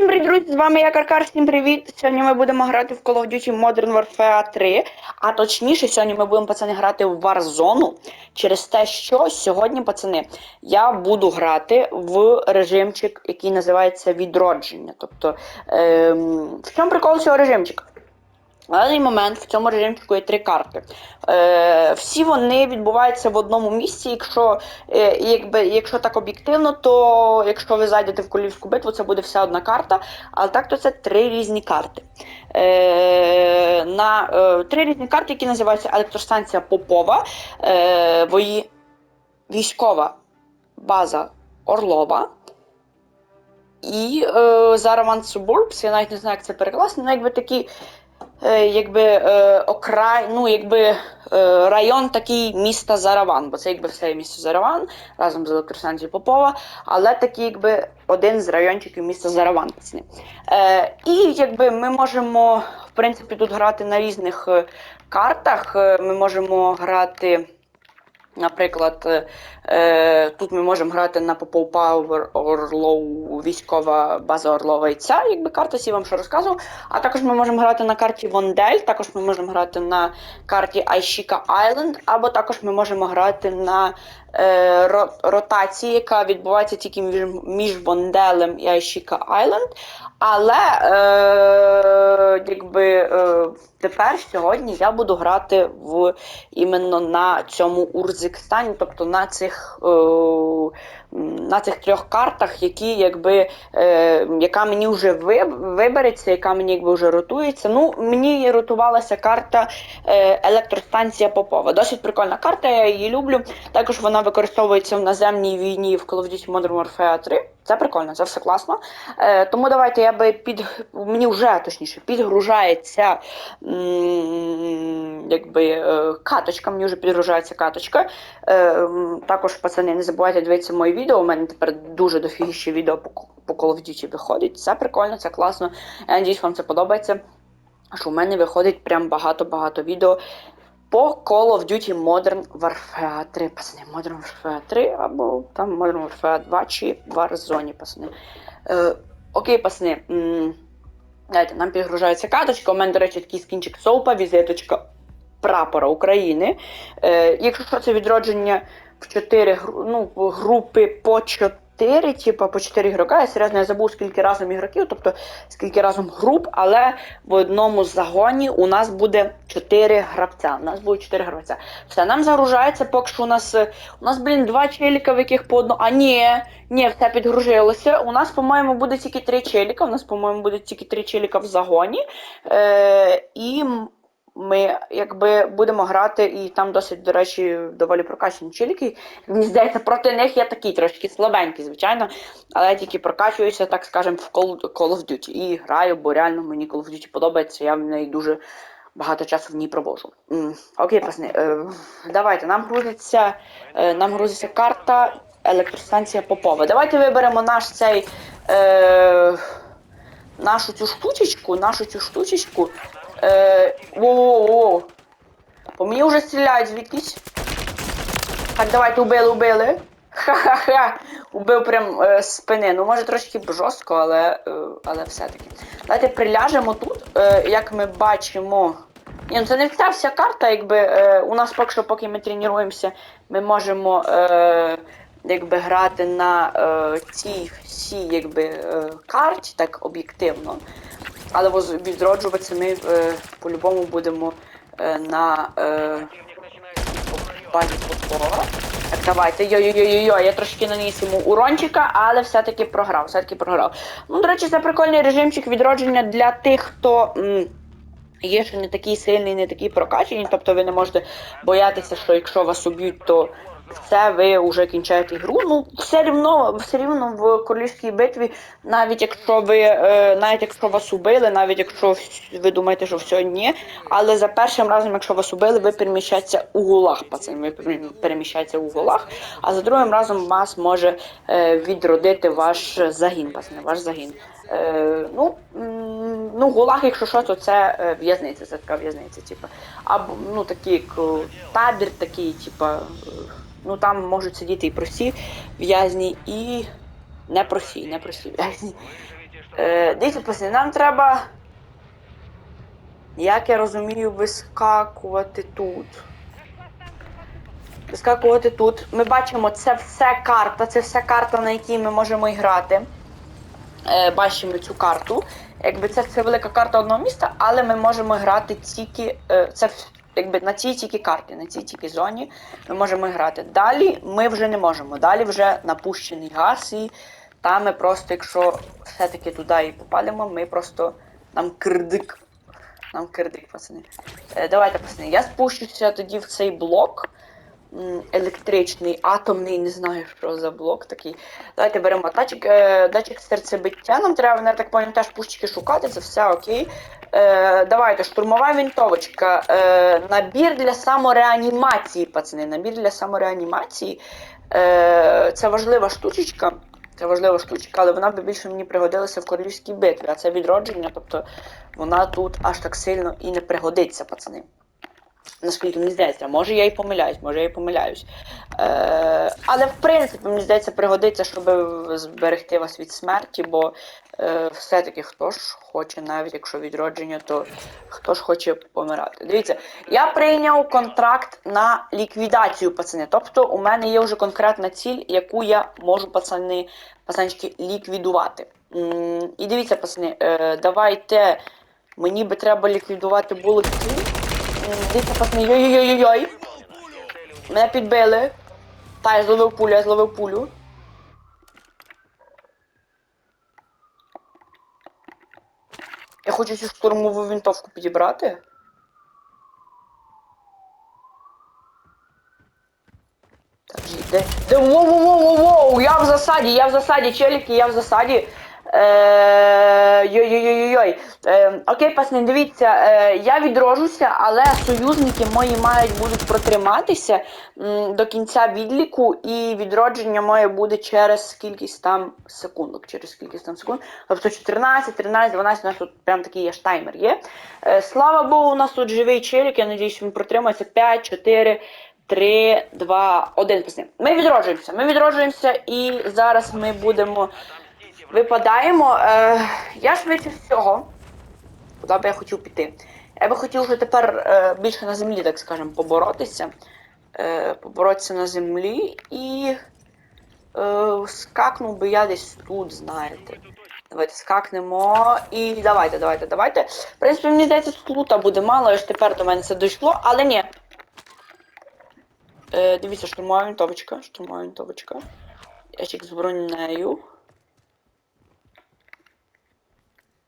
всім привіт, друзі! З вами я Каркар, всім привіт! Сьогодні ми будемо грати в Call of Duty Modern Warfare 3. А точніше, сьогодні ми будемо, пацани, грати в Warzone. Через те, що сьогодні, пацани, я буду грати в режимчик, який називається відродження. Тобто, ем, в чому прикол цього режимчика? На даний момент в цьому режимчику є три карти. Е, всі вони відбуваються в одному місці. Якщо, е, якби, якщо так об'єктивно, то якщо ви зайдете в Колівську битву, це буде вся одна карта. Але так то це три різні карти. Е, на, е, три різні карти, які називаються електростанція Попова, е, вої, військова база Орлова. І е, Зараван Suburbs, я навіть не знаю, як це перекласти, але якби такі якби е, окрай, ну якби е, район такий міста Зараван, бо це якби все місто Зараван разом з електростанцією Попова, але такий якби один з райончиків міста Зараван. Е, і якби ми можемо в принципі тут грати на різних е, картах. Е, Ми можемо грати. Наприклад, е, тут ми можемо грати на Popov Power Орлов, військова база Орлова і ця, якби карта, всі вам що розказував. А також ми можемо грати на карті Вондель, також ми можемо грати на карті Айшіка Айленд, або також ми можемо грати на е, ро- ротації, яка відбувається тільки між, між Вонделем і Айшіка Айленд. Але е, якби е, тепер сьогодні я буду грати в іменно на цьому Урзикстані, тобто на цих, е, на цих трьох картах, які якби е, яка мені вже вибереться, яка мені якби вже ротується. Ну, мені ротувалася карта е, електростанція Попова. Досить прикольна карта, я її люблю. Також вона використовується в наземній війні в Call of Duty Modern Warfare 3. Це прикольно, це все класно. Е, тому давайте я би під мені вже точніше підгружається м, якби е, каточка. Мені вже підгружається каточка. Е, також, пацани, не забувайте дивитися мої відео. У мене тепер дуже дофігіще відео по, Call of Duty виходить. Це прикольно, це класно. Я надіюсь, вам це подобається. Що в мене виходить прям багато-багато відео по Call of Duty Modern Warfare 3, пацани. Modern Warfare 3 або там Modern Warfare 2 чи Warzone, пацани. Е, окей, пацани. М, Дайте, нам підгружається карточка. У мене, до речі, такий скінчик соупа, візиточка прапора України. Е, якщо що, це відродження в 4 ну, групи по 4, типу по 4 ігрока. Я серйозно я забув, скільки разом ігроків, тобто скільки разом груп, але в одному загоні у нас буде 4 гравця. У нас буде 4 гравця. Все, нам загружається, поки що у нас. е, У нас, блін, два челіка, в яких по одному. А ні, ні, все підгружилося. У нас, по-моєму, буде тільки 3 челіка. У нас, по-моєму, буде тільки 3 челіка в загоні. Е, і ми якби будемо грати, і там досить, до речі, доволі прокачані челіки. Мені здається, проти них я такий трошки слабенький, звичайно. Але я тільки прокачуюся, так скажемо, в Call, of Duty. І граю, бо реально мені Call of Duty подобається, я в неї дуже багато часу в ній провожу. Окей, пацани, е, давайте, нам грузиться, е, нам грузиться карта електростанція Попова. Давайте виберемо наш цей. Е, нашу цю штучечку, нашу цю штучечку. Е, Во-во-во. По мені вже стріляють звідкись. Так, давайте убили, убили. Ха-ха-ха. Убив прям е, спини. Ну, може трошки жорстко, але, е, але все-таки. Давайте приляжемо тут. Е, як ми бачимо. Ні, ну це не вся вся карта, якби е, у нас поки що, поки ми тренуємося, ми можемо е, якби грати на е, цій всій якби, е, карті, так об'єктивно. Але відроджуватися ми е, по-любому будемо е, на е, базі футбола. Так, давайте. Йо-йо-йо-йо, я трошки наніс йому урончика, але все-таки програв. Все-таки програв. Ну, до речі, це прикольний режимчик відродження для тих, хто. м, Є ще не такий сильний, не такий прокачаний, тобто ви не можете боятися, що якщо вас уб'ють, то все, ви вже кінчаєте гру. Ну, все рівно, все рівно в королівській битві, навіть якщо ви, е, навіть якщо вас убили, навіть якщо ви думаєте, що все ні, але за першим разом, якщо вас убили, ви переміщаєтеся у гулах, пацан, ви пере- переміщаєтеся у гулах, а за другим разом вас може е, відродити ваш загін, пацан, ваш загін. Е, ну, ну, гулаг, якщо що, то це е, в'язниця, це така в'язниця, типу. Або ну такий е, табір такий, типу, ну там можуть сидіти і прості в'язні, і не прості, не прості в'язні. Е, дивіться, пацани, нам треба. Як я розумію, вискакувати тут. Вискакувати тут. Ми бачимо, це все карта, це все карта, на якій ми можемо грати. Е, бачимо цю карту. Якби це, це велика карта одного міста, але ми можемо грати тільки. Е, це якби на цій тільки карті, на цій тільки зоні ми можемо грати. Далі ми вже не можемо. Далі вже напущений газ, і там ми просто, якщо все-таки туди і попадемо, ми просто нам кирдик. Нам кирдик, пацани. Е, давайте, пацани, я спущуся тоді в цей блок. Електричний, атомний, не знаю, що за блок такий. Давайте беремо датчик, е, датчик серцебиття. Нам треба, я так пам'ятаю, теж пущики шукати, це все окей. Е, давайте, штурмова вінтовочка. Е, набір для самореанімації, пацани. Набір для самореанімації. Е, це важлива штучечка. Це важлива штучка, але вона би більше мені пригодилася в королівській битві, а це відродження, тобто вона тут аж так сильно і не пригодиться, пацани. Наскільки мені здається, може я і помиляюсь, може я і помиляюсь. Е, але в принципі, мені здається, пригодиться, щоб зберегти вас від смерті, бо е, все-таки хто ж хоче, навіть якщо відродження, то хто ж хоче помирати. Дивіться, я прийняв контракт на ліквідацію, пацани. Тобто у мене є вже конкретна ціль, яку я можу, пацани, пацанчики, ліквідувати. І дивіться, пацани, е, давайте. Мені би треба ліквідувати було Дивіться, пацани, йой-йой-йой-йой. Мене підбили. Та, я зловив пулю, я зловив пулю. Я хочу цю штурмову винтовку підібрати. Так, де, де, воу-воу-воу-воу, я в засаді, я в засаді, челіки, я в засаді. Е, Йой-йой-йой-йой. Е, окей, пацани, дивіться, е, я відроджуся, але союзники мої мають будуть протриматися до кінця відліку, і відродження моє буде через кількість там секундок. Через кількість там секунд. Тобто 14, 13, 12, у нас тут прям такий є таймер є. Слава Богу, у нас тут живий челік, я надіюсь, він протримається 5, 4. 3, 2, 1, пацани. Ми відроджуємося. Ми відроджуємося і зараз ми будемо. Випадаємо. Е, я швидше всього. Куди би я хотів піти? Я би хотів вже тепер е, більше на землі, так скажемо, поборотися. Е, поборотися на землі і. Е, скакнув би я десь тут, знаєте. Давайте скакнемо. І давайте, давайте, давайте. В принципі, мені здається, тут лута буде мало, аж тепер до мене це дійшло, але ні. Е, дивіться, штурмова вінтовочка, штурмова вінтовочка. Ящик з бронею.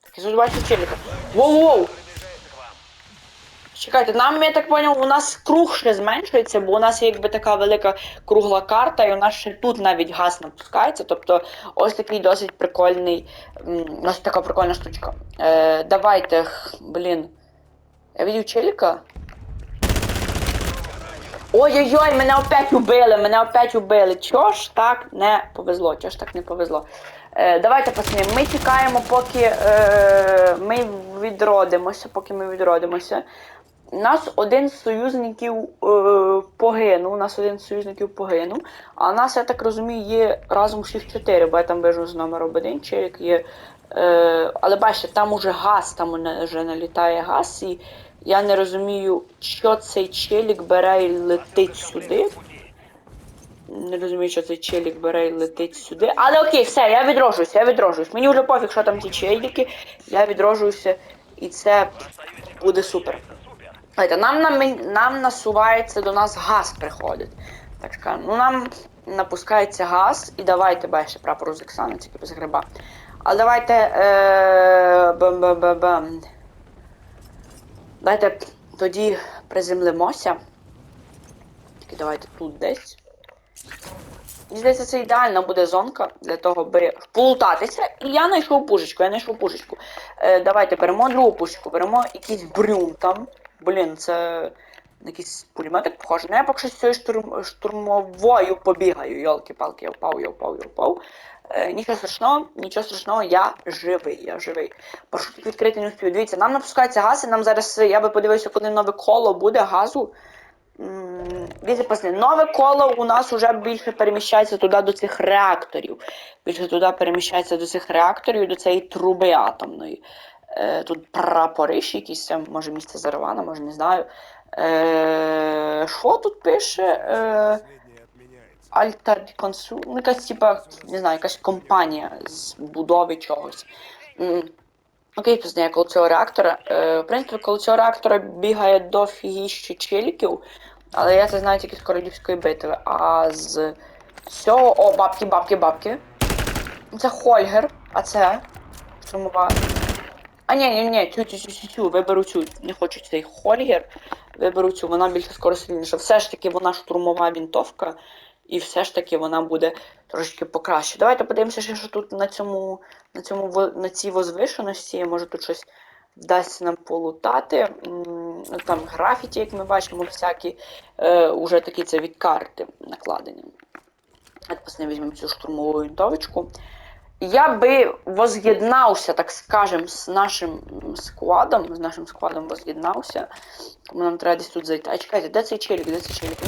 Так, тут бачу челіка. Воу-воу! Чекайте, нам, я так поняв, у нас круг ще зменшується, бо у нас є якби така велика кругла карта, і у нас ще тут навіть газ напускається. Тобто ось такий досить прикольний. м, Ось така прикольна штучка. Е, давайте, блін. Я видів челіка. Ой-ой-ой, мене опять убили, мене опять убили. Чого ж так не повезло? Чого ж так не повезло? Е, давайте, пацани, ми чекаємо, поки е, ми відродимося, поки ми відродимося. Нас один з союзників е, погинув, нас один з союзників погинув, а нас, я так розумію, є разом всіх чотири, бо я там вижу з номером один, челік є. Е, але бачите, там уже газ, там вже налітає газ, і я не розумію, що цей челік бере і летить сюди. Не розумію, що цей челік бере і летить сюди. Але окей, все, я відроджуюся, я відроджуюсь. Мені вже пофіг, що там ті челіки. Я відроджуюся, і це буде супер. Знаєте, нам, нам, нам насувається до нас газ приходить. Так скажемо. Ну нам напускається газ, і давайте бачите прапор з Оксани, тільки без гриба. Але давайте. Е, бам-бам-бам-бам. Давайте тоді приземлимося. Тільки давайте тут десь. Здається, це ідеальна буде зонка для того, аби полутатися. І я знайшов пушечку, я знайшов пушечку. Е, давайте беремо другу пушечку, беремо якийсь брюм там. Блін, це якийсь пулеметик похоже. Ну я поки що з цією штурм... штурмовою побігаю. Йолки-палки, я впав, я впав, я впав. Е, нічого страшного, нічого страшного, я живий, я живий. Маршрут відкритий не успію. Дивіться, нам напускається газ, і нам зараз, я би подивився, коли нове коло буде газу. Дивіться, нове коло у нас вже більше переміщається туди до цих реакторів. Більше туди переміщається до цих реакторів, до цієї труби атомної. Е, тут прапориш якісь, це може місце Зарвана, може не знаю. Е, що тут пише? Е, Консу, ну якась типа, не знаю, якась компанія з будови чогось. Окей, пізніше, коло цього реактора. Е, в принципі, коло цього реактора бігає дофігіще челіків, але я це знаю тільки з королівської битви. А з цього. О, бабки, бабки, бабки. Це Хольгер, а це. Штурмова. А ні, ні, ні, цю, цю, цю, цю, виберу цю. Не хочу цей Хольгер. Виберу цю, вона більше скоро. Все ж таки вона штурмова вінтовка, і все ж таки вона буде трошки покраще. Давайте подивимося, що тут на цьому, на цьому на цій возвишеності. Може тут щось вдасться нам полутати. Там графіті, як ми бачимо, всякі е, уже такі це від карти накладені. Давайте візьмемо цю штурмову вінтовочку. Я би воз'єднався, так скажем, з нашим складом. З нашим складом воз'єднався. Тому нам треба десь тут зайти. А чекайте, де цей челік? Де цей челік?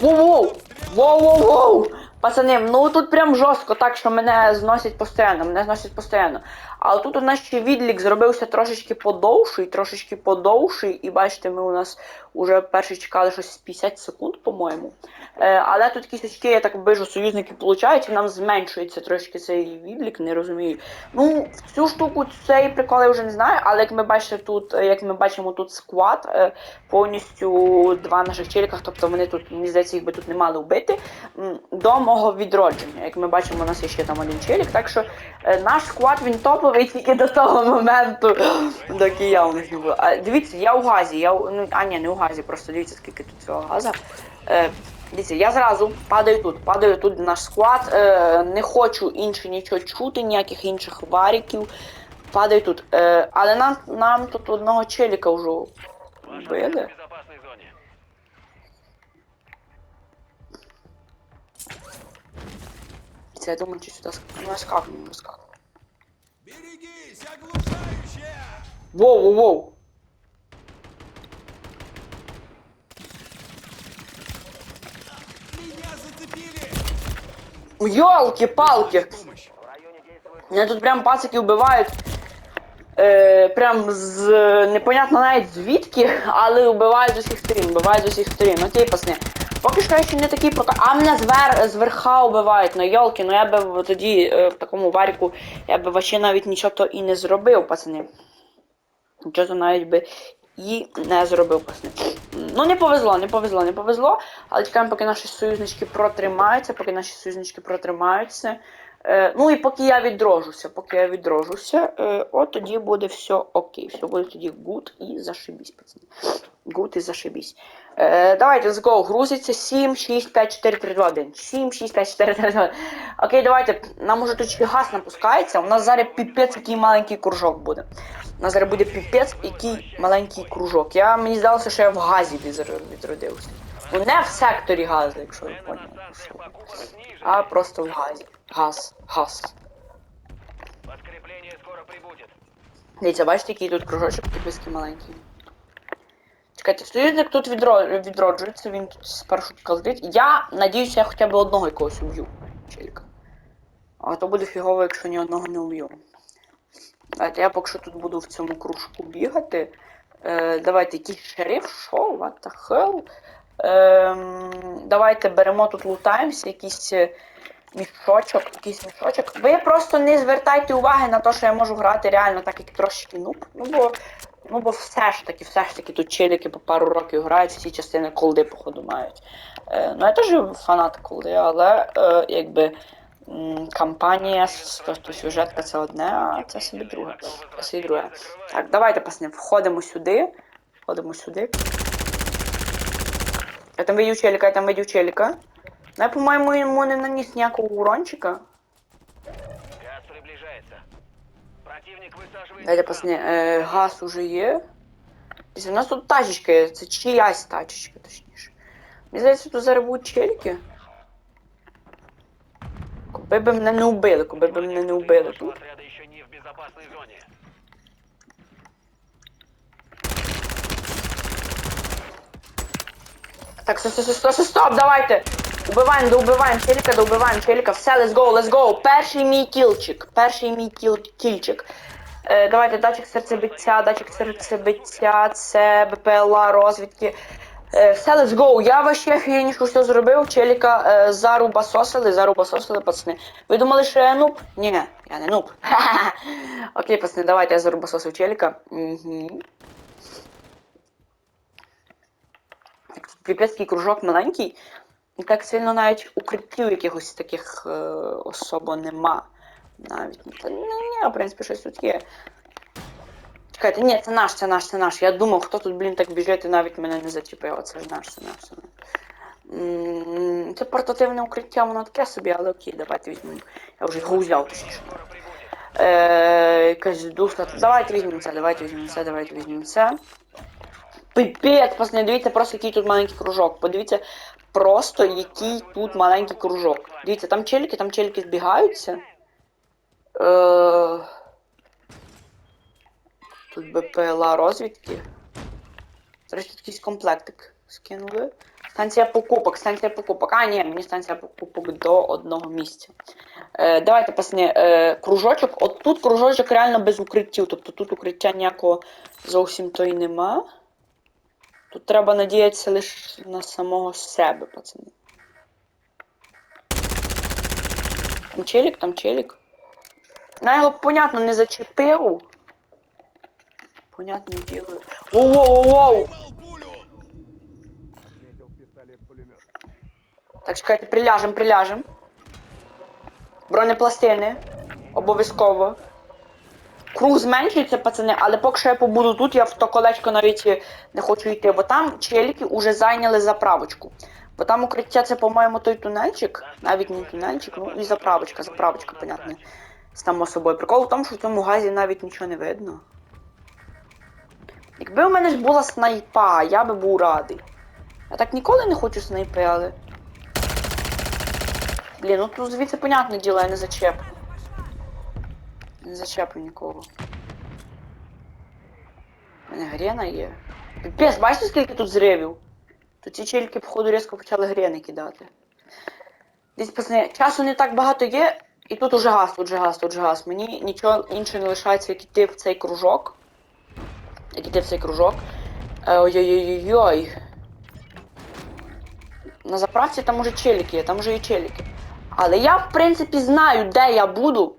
Воу-воу! Воу-воу-воу! Пацани, ну тут прям жорстко, так що мене зносять постійно, мене зносять постійно. Але тут у нас ще відлік зробився трошечки подовший, трошечки подовший, і бачите, ми у нас уже перші чекали щось 50 секунд, по-моєму. Е, але тут кісточки, я так бижу, союзники получають, і нам зменшується трошки цей відлік, не розумію. Ну, цю штуку, цей прикол я вже не знаю, але як ми бачите тут, е, як ми бачимо тут склад, е, повністю два наших челіках, тобто вони тут, мені здається, їх би тут не мали вбити. м, До мого відродження. Як ми бачимо, у нас є ще там один челік, так що е, наш склад він топовий тільки до того моменту, доки я у них не була. А, дивіться, я у газі, я у- ну, а ні, не у газі, просто дивіться, скільки тут цього газу. Е, Дивіться, я зразу падаю тут, падаю тут наш склад, е, не хочу інше нічого чути, ніяких інших варіків. Падаю тут. Е, але нам, нам тут одного челіка вже вбили. Я думаю, сюди ск- ну, я скакну. Берегись, оглушающая! Воу, воу, воу. Меня зацепили! Йолки-палки! Помощь! Мене тут прям пацики вбивають. Е, прям з непонятно навіть звідки, але вбивають з усіх сторін, вбивають з усіх сторін. Окей, пасни. Поки що ще не такий прока. А мене звер зверха вбивають. Ну йолки, ну я би тоді е, в такому варіку я би вообще навіть нічого то і не зробив, пацани. Нічого навіть би і не зробив, пацани. Ну не повезло, не повезло, не повезло. Але чекаємо, поки наші союзнички протримаються, поки наші союзнички протримаються. Е, ну і поки я відроджуся, поки я відроджуся, е, от тоді буде все окей. Все буде тоді гуд і зашибісь, пацани. Гуд і зашибісь. Е, давайте, let's go. Грузиться 7, 6, 5, 4, 3, 2, 1. 7, 6, 5, 4, 3, 2, 1. Окей, давайте. Нам уже тут газ напускається. У нас зараз піпець який маленький кружок буде. У нас зараз буде піпець який маленький кружок. Я, мені здалося, що я в газі відро- відродився. Ну не в секторі газу, якщо ви поняли. А просто в газі. Газ, газ. Дивіться, бачите, який тут кружочок такий маленький. Чекайте, союзник тут відро... відроджується, він тут спершу летить. Я надіюся, я хоча б одного якогось уб'ю. Челька. А то буде фігово, якщо ні одного не уб'ю. Давайте я поки що тут буду в цьому кружку бігати. Е, давайте якийсь шериф, що? What the hell? Ем, давайте беремо тут лутаємося, якийсь е, мішочок, якийсь мішочок. Ви просто не звертайте уваги на те, що я можу грати реально так, як трошки нуб. Ну бо, ну бо все ж таки, все ж таки тут челіки по пару років грають, всі частини колди, походу, мають. Е, ну я теж фанат колди, але е, якби м, кампанія, тобто сюжетка це одне, а це собі друге. Це собі друге. Так, давайте пасне, входимо сюди. Входимо сюди. Я там видів челіка, я там видів челіка. Ну, я, по-моєму, йому не наніс ніякого урончика. Дайте пасне, е, газ уже є. Дивіться, У нас тут тачечка це чиясь тачечка, точніше. Мені здається, тут зараз будуть челіки. Коби б мене не вбили, коби б мене не вбили тут. Так, стоп, стоп, стоп, стоп, стоп, давайте. Убиваємо, доубиваємо челіка, доубиваємо челіка. Все, let's go, let's go. Перший мій кілчик. Перший мій кіл, кільчик. Е, давайте, датчик серцебиття, датчик серцебиття, це БПЛА, розвідки. Е, все, let's go. Я вообще офігенніше все зробив. Челіка е, зарубасосили, зарубасосили, пацани. Ви думали, що я нуб? Ні, я не нуб. Окей, пацани, давайте я зарубасосив челіка. Угу. Піпецький кружок маленький. І так сильно навіть укриттів якихось таких е, особо нема. Навіть ну, ні, в принципі, щось тут є. Чекайте, ні, це наш, це наш, це наш. Я думав, хто тут, блін, так біжить і навіть мене не зачепив. Оце ж наш, це наш, це наш. Це портативне укриття, воно таке собі, але окей, давайте візьмемо. Я вже його взяв, точніше. Е, якась душа. Давайте візьмемо це, давайте візьмемо це, давайте візьмемо це. Пипець, пацани, дивіться просто який тут маленький кружок. Подивіться просто який тут маленький кружок. Дивіться, там челіки, там челіки збігаються. Е, тут БПЛА розвідки. Зрештою, якийсь комплектик скинули. Станція покупок, станція покупок. А, ні, мені станція покупок до одного місця. Е, давайте, пацани, е, кружочок. От тут кружочок реально без укриттів. Тобто тут укриття ніякого зовсім то й нема. Тут треба надіятися лише на самого себе, пацани. Там челік, там челік. На його, понятно, не зачепив. Понятне діло. Воу-воу-воу! Так, чекайте, приляжем, приляжем. Бронепластини. Обов'язково. Круг зменшується, пацани, але поки що я побуду тут, я в то колечко навіть не хочу йти, бо там челіки вже зайняли заправочку. Бо там укриття це, по-моєму, той тунельчик. Навіть не тунельчик, ну і заправочка, заправочка, понятно. Само собою. Прикол в тому, що в цьому газі навіть нічого не видно. Якби у мене ж була снайпа, я би був радий. Я так ніколи не хочу снайпи, але. Блін, ну тут звідси, понятне діло, я не зачеплю. Не зачеплю нікого. У мене грена є. Піпець, бачите, скільки тут зривів? Тут ці чельки, походу, різко почали грени кидати. Десь, пацани, часу не так багато є, і тут уже газ, тут же газ, тут же газ. Мені нічого інше не лишається, як іти в цей кружок. Як іти в цей кружок. Е, Ой-ой-ой-ой. На заправці там уже челіки є, там уже є челіки. Але я, в принципі, знаю, де я буду.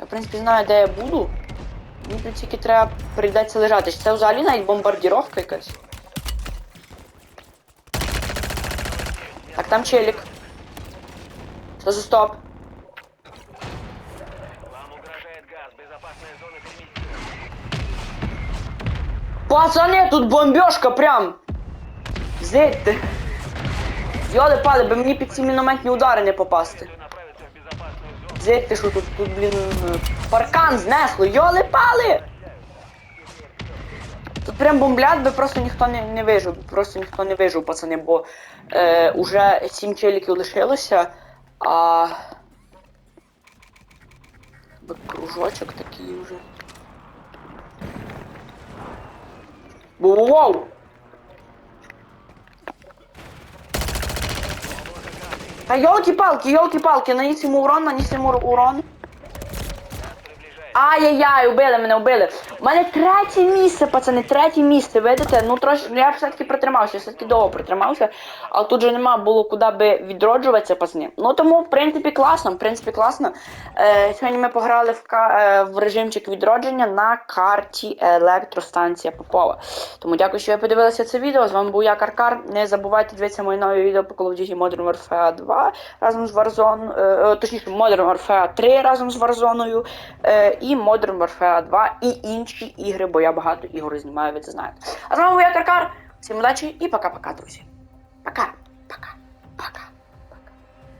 Я, в принципі, знаю, де я буду. Мені тут тільки треба прийдеться лежати. Це взагалі навіть бомбардіровка якась. Так, там челік. За стоп? Вам угрожает Пацани, тут бомбежка прям! Зидьте. Йоли пали, би мені під ці мінометні удари не попасти. Зидьте, що тут, тут, блін, паркан знесло, йоли пали! Тут прям бомблять, би просто ніхто не, не вижив, просто ніхто не вижив, пацани, бо е, уже сім челіків лишилося, а. Би кружочок такий уже. Воу-воу! Та йолки-палки, йолки-палки, наніс йому урон, наніс йому урон. Ай-яй-яй, убили мене, убили. У мене третє місце, пацани, третє місце, видите? Ну трошки, я все-таки протримався, все-таки довго протримався, а тут же нема було куди би відроджуватися, пацани. Ну тому, в принципі, класно, в принципі, класно. Е, сьогодні ми пограли в, е, в режимчик відродження на карті електростанція Попова. Тому дякую, що ви подивилися це відео. З вами був я, Каркар. Не забувайте дивитися мої нові відео по Call of Duty Modern Warfare 2 разом з Warzone, е, е, точніше, Modern Warfare 3 разом з Warzone, е, і Modern Warfare 2, і інші ігри, бо я багато ігор знімаю, ви це знаєте. А з вами був я Каркар. Всім удачі і пока-пока, друзі. Пока, пока, пока.